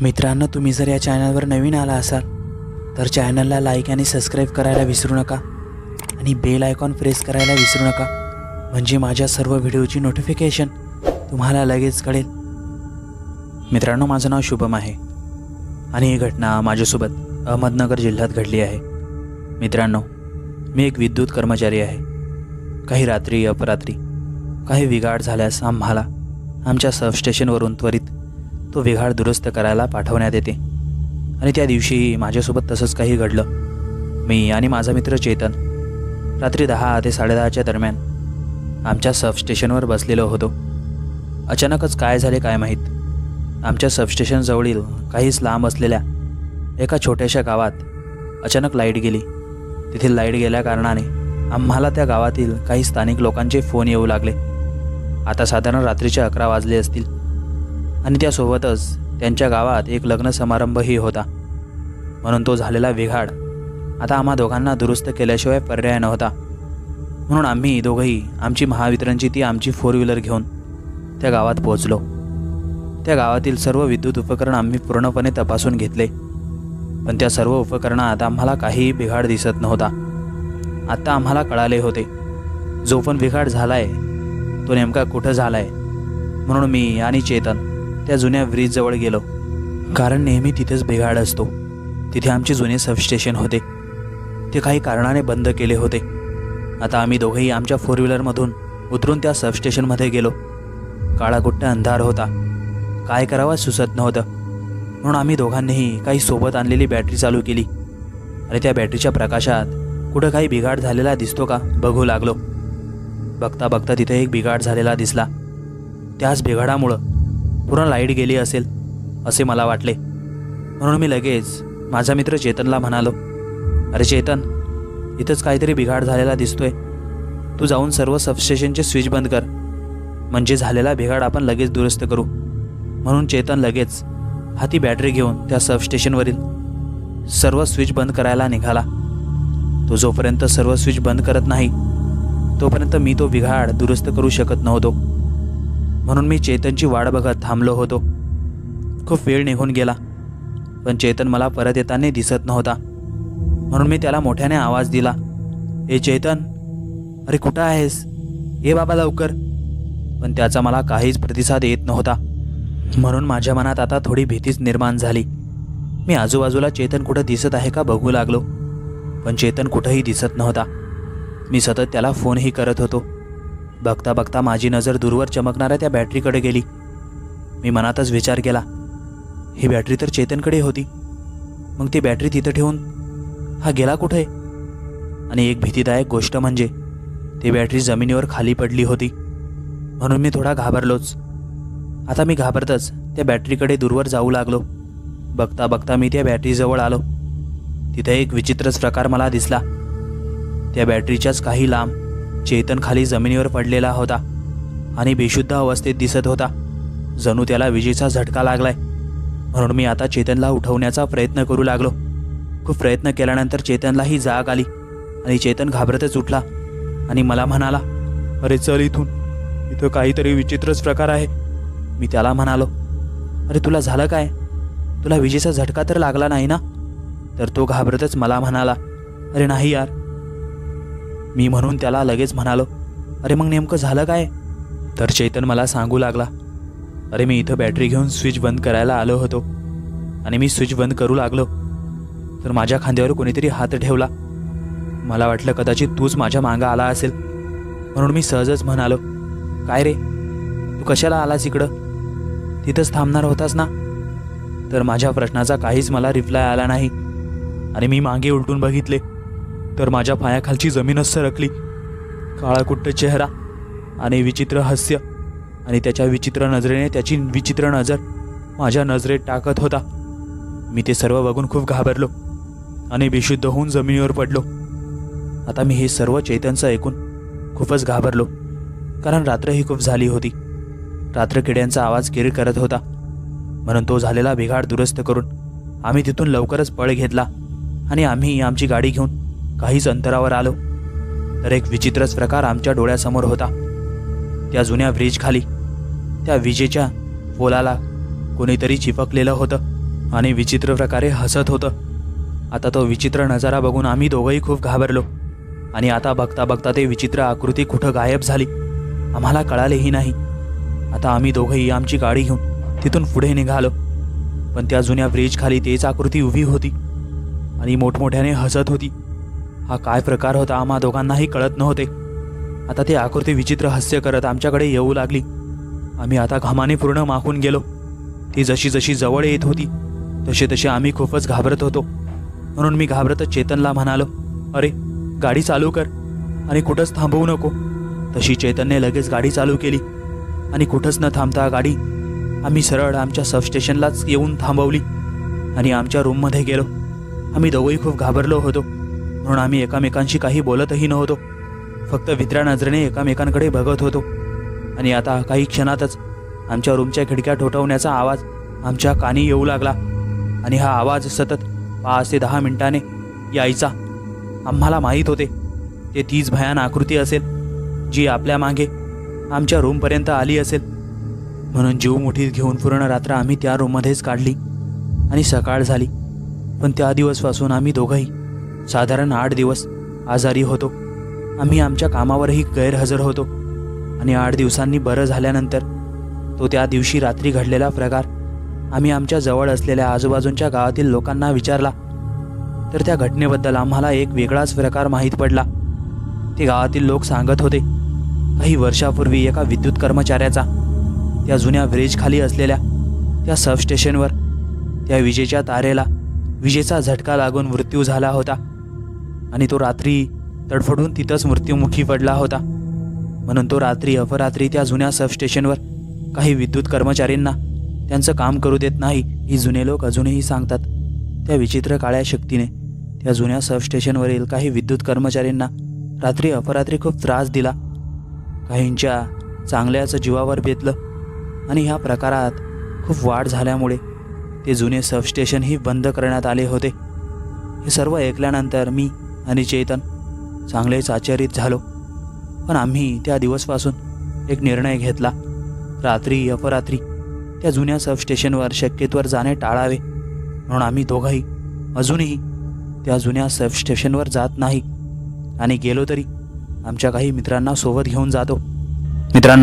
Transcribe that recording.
मित्रांनो तुम्ही जर या चॅनलवर नवीन आला असाल तर चॅनलला लाईक आणि सबस्क्राईब करायला विसरू नका आणि बेल आयकॉन प्रेस करायला विसरू नका. म्हणजे माझ्या सर्व व्हिडिओची नोटिफिकेशन तुम्हाला लगेच कळेल. मित्रांनो माझं नाव शुभम आहे आणि ही घटना माझ्यासोबत अहमदनगर जिल्ह्यात घडली आहे. मित्रांनो मी एक विद्युत कर्मचारी आहे. काही रात्री अपरात्री काही बिघाड झाल्यास आम्हाला आमच्या सबस्टेशनवरून त्वरित तो बिघाड दुरुस्त करायला पाठवण्यात येते. आणि त्या दिवशी माझ्यासोबत तसंच काही घडलं. मी आणि माझा मित्र चेतन रात्री दहा ते साडेदहाच्या दरम्यान आमच्या सबस्टेशनवर बसलेलो होतो. अचानकच काय झाले काय माहीत? आमच्या सबस्टेशनजवळील काहीच लांब असलेल्या एका छोट्याशा गावात अचानक लाइट गेली. तेथील लाइट गेल्या कारणाने आम्हाला त्या गावातील काही स्थानिक लोकांचे फोन येऊ लागले. आता साधारण रात्रीचे अकरा वाजले असतील. आणि त्यासोबतच त्यांच्या गावात एक लग्न समारंभही होता. म्हणून तो झालेला बिघाड आता आम्हा दोघांना दुरुस्त केल्याशिवाय पर्याय नव्हता. म्हणून आम्ही दोघंही आमची महावितरणची ती आमची फोर व्हीलर घेऊन त्या गावात पोहोचलो. त्या गावातील सर्व विद्युत उपकरण आम्ही पूर्णपणे तपासून घेतले. पण त्या सर्व उपकरणात आम्हाला काहीही बिघाड दिसत नव्हता. आत्ता आम्हाला कळाले होते. जो पण बिघाड झालाय तो नेमका कुठं झालाय? म्हणून मी आणि चेतन त्या जुन्या ब्रिजजवळ गेलो. कारण नेहमी तिथेच बिघाड असतो. तिथे आमचे जुने सबस्टेशन होते. ते काही कारणाने बंद केले होते. आता आम्ही दोघेही आमच्या फोर व्हीलरमधून उतरून त्या सबस्टेशनमध्ये गेलो. काळाकुट्ट अंधार होता. काय करावा सुचत नव्हतं. म्हणून आम्ही दोघांनीही काही सोबत आणलेली बॅटरी चालू केली. आणि त्या बॅटरीच्या प्रकाशात कुठं काही बिघाड झालेला दिसतो का बघू लागलो. बघता बघता तिथे एक बिघाड झालेला दिसला. त्याच बिघाडामुळं पूर्ण लाइट गेली असेल असे मला वाटले. म्हणून मी लगेच माझा मित्र चेतनला म्हणालो अरे चेतन इथंच काहीतरी बिघाड झालेला दिसतोय. तू जाऊन सर्व सबस्टेशनचे स्विच बंद कर. म्हणजे झालेला बिघाड आपण लगेच दुरुस्त करू. म्हणून चेतन लगेच हाती बॅटरी घेऊन त्या सबस्टेशनवरील सर्व स्विच बंद करायला निघाला. तो जोपर्यंत सर्व स्विच बंद करत नाही तोपर्यंत मी तो बिघाड दुरुस्त करू शकत नव्हतो. म्हणून मी चेतनची वाट बघत थांबलो होतो. खूप वेळ निघून गेला पण चेतन मला परत येताना दिसत नव्हता. म्हणून मी त्याला मोठ्याने आवाज दिला ए चेतन अरे कुठं आहेस? ये बाबा लवकर. पण त्याचा मला काहीच प्रतिसाद येत नव्हता. म्हणून माझ्या मनात आता थोडी भीतीच निर्माण झाली. मी आजूबाजूला चेतन कुठं दिसत आहे का बघू लागलो पण चेतन कुठंही दिसत नव्हता. मी सतत त्याला फोनही करत होतो. बघता बघता माझी नजर दूरवर चमकणाऱ्या त्या बॅटरीकडे गेली. मी मनातच विचार केला ही बॅटरी तर चेतनकडे होती. मग ती बॅटरी तिथं ठेवून हा गेला कुठे? आणि एक भीतीदायक गोष्ट म्हणजे ती बॅटरी जमिनीवर खाली पडली होती. म्हणून मी थोडा घाबरलोच. आता मी घाबरतच त्या बॅटरीकडे दूरवर जाऊ लागलो. बघता बघता मी त्या बॅटरीजवळ आलो. तिथे एक विचित्रच प्रकार मला दिसला. त्या बॅटरीच्याच काही लांब चेतन खाली जमिनीवर पडलेला होता आणि बेशुद्ध अवस्थेत दिसत होता. जणू त्याला विजेचा झटका लागलाय. म्हणून मी आता चेतनला उठवण्याचा प्रयत्न करू लागलो. खूप प्रयत्न केल्यानंतर चेतनलाही जाग आली आणि चेतन घाबरतच उठला आणि मला म्हणाला अरे चल इथून. इथं काहीतरी विचित्रच प्रकार आहे. मी त्याला म्हणालो अरे तुला झालं काय? तुला विजेचा झटका तर लागला नाही ना? तर तो घाबरतच मला म्हणाला अरे नाही यार. मी म्हणून त्याला लगेच म्हणालो अरे मग नेमकं झालं काय? तर चेतन मला सांगू लागला अरे मी इथं बॅटरी घेऊन स्विच बंद करायला आलो होतो आणि मी स्विच बंद करू लागलो तर माझ्या खांद्यावर कोणीतरी हात ठेवला. मला वाटलं कदाचित तूच माझ्या मागं आला असेल. म्हणून मी सहजच म्हणालो काय रे? तू कशाला आलास इकडं? तिथंच थांबणार होतास ना? तर माझ्या प्रश्नाचा काहीच मला रिप्लाय आला नाही आणि मी मागे उलटून बघितले. तर माझ्या पायाखालची जमीनच सरकली. काळाकुट्ट चेहरा आणि विचित्र हास्य आणि त्याच्या विचित्र नजरेने त्याची विचित्र नजर माझ्या नजरेत टाकत होता. मी ते सर्व बघून खूप घाबरलो आणि बेशुद्ध होऊन जमिनीवर पडलो. आता मी हे सर्व चैतन्य ऐकून खूपच घाबरलो कारण रात्रही खूप झाली होती. रात्र किड्यांचा आवाज किरीर करत होता. म्हणून तो झालेला बिघाड दुरुस्त करून आम्ही तिथून लवकरच पळ घेतला आणि आम्ही आमची गाडी घेऊन काहीच अंतरावर आलो. तर एक विचित्रच प्रकार आमच्या डोळ्यासमोर होता. त्या जुन्या ब्रिजखाली त्या विजेच्या पोलाला कोणीतरी चिपकलेलं होतं आणि विचित्र प्रकारे हसत होतं. आता तो विचित्र नजारा बघून आम्ही दोघंही खूप घाबरलो आणि आता बघता बघता ते विचित्र आकृती कुठं गायब झाली आम्हाला कळालेही नाही. आता आम्ही दोघंही आमची गाडी घेऊन तिथून पुढे निघालो. पण त्या जुन्या ब्रिजखाली तेच आकृती उभी होती आणि मोठमोठ्याने हसत होती. हा काय प्रकार होता आम्हा दोघांनाही कळत नव्हते. आता ती आकृती विचित्र हास्य करत आमच्याकडे येऊ लागली. आम्ही आता घामाने पूर्ण माखून गेलो. ती जशी जशी जवळ येत होती तसे तसे आम्ही खूपच घाबरत होतो. म्हणून मी घाबरतच चेतनला म्हणालो अरे गाडी चालू कर आणि कुठंच थांबवू नको. तशी चेतनने लगेच गाडी चालू केली. आणि कुठंच न थांबता गाडी आम्ही सरळ आमच्या सबस्टेशनलाच येऊन थांबवली. आणि आमच्या रूममध्ये गेलो. आम्ही दोघंही खूप घाबरलो होतो. म्हणून आम्ही एकामेकांशी काही बोलतही नव्हतो. फक्त विद्रा नजरेने एकामेकांकडे बघत होतो. आणि आता काही क्षणातच आमच्या रूमच्या खिडक्या ठोठवण्याचा आवाज आमच्या कानी येऊ लागला. आणि हा आवाज सतत पाच ते दहा मिनिटाने यायचा. आम्हाला माहीत होते ते तीच भयान आकृती असेल जी आपल्या मागे आमच्या रूमपर्यंत आली असेल. म्हणून जीव मुठीत घेऊन पूर्ण रात्र आम्ही त्या रूममध्येच काढली. आणि सकाळ झाली. पण त्या दिवसपासून आम्ही दोघंही साधारण आठ दिवस आजारी होतो. आम्ही आमच्या कामावरही गैरहजर होतो. आणि आठ दिवसांनी बरं झाल्यानंतर तो त्या दिवशी रात्री घडलेला प्रकार आम्ही आमच्या जवळ असलेल्या आजूबाजूंच्या गावातील लोकांना विचारला. तर त्या घटनेबद्दल आम्हाला एक वेगळाच प्रकार माहीत पडला. ते गावातील लोक सांगत होते काही वर्षापूर्वी एका विद्युत कर्मचाऱ्याचा त्या जुन्या ब्रिजखाली असलेल्या त्या सबस्टेशनवर त्या विजेच्या तारेला विजेचा झटका लागून मृत्यू झाला होता. आणि तो रात्री तडफडून तिथंच मृत्युमुखी पडला होता. म्हणून तो रात्री अपरात्री त्या जुन्या सबस्टेशनवर काही विद्युत कर्मचाऱ्यांना त्यांचं काम करू देत नाही ही जुने लोक अजूनही सांगतात. त्या विचित्र काळ्या शक्तीने त्या जुन्या सबस्टेशनवरील काही विद्युत कर्मचाऱ्यांना रात्री अपरात्री खूप त्रास दिला. काहींच्या चांगल्याचं जीवावर बेतलं आणि ह्या प्रकारात खूप वाढ झाल्यामुळे ते जुने सबस्टेशनही बंद करण्यात आले होते. हे सर्व ऐकल्यानंतर मी आणि चेतन चांगलेच आचरित झालो. पण आम्ही त्या दिवसपासून एक निर्णय घेतला. रात्री अपरात्री त्या जुन्या सबस्टेशनवर शक्यतोवर जाणे टाळावे. म्हणून आम्ही दोघंही अजूनही त्या जुन्या सबस्टेशनवर जात नाही. आणि गेलो तरी आमच्या काही मित्रांना सोबत घेऊन जातो.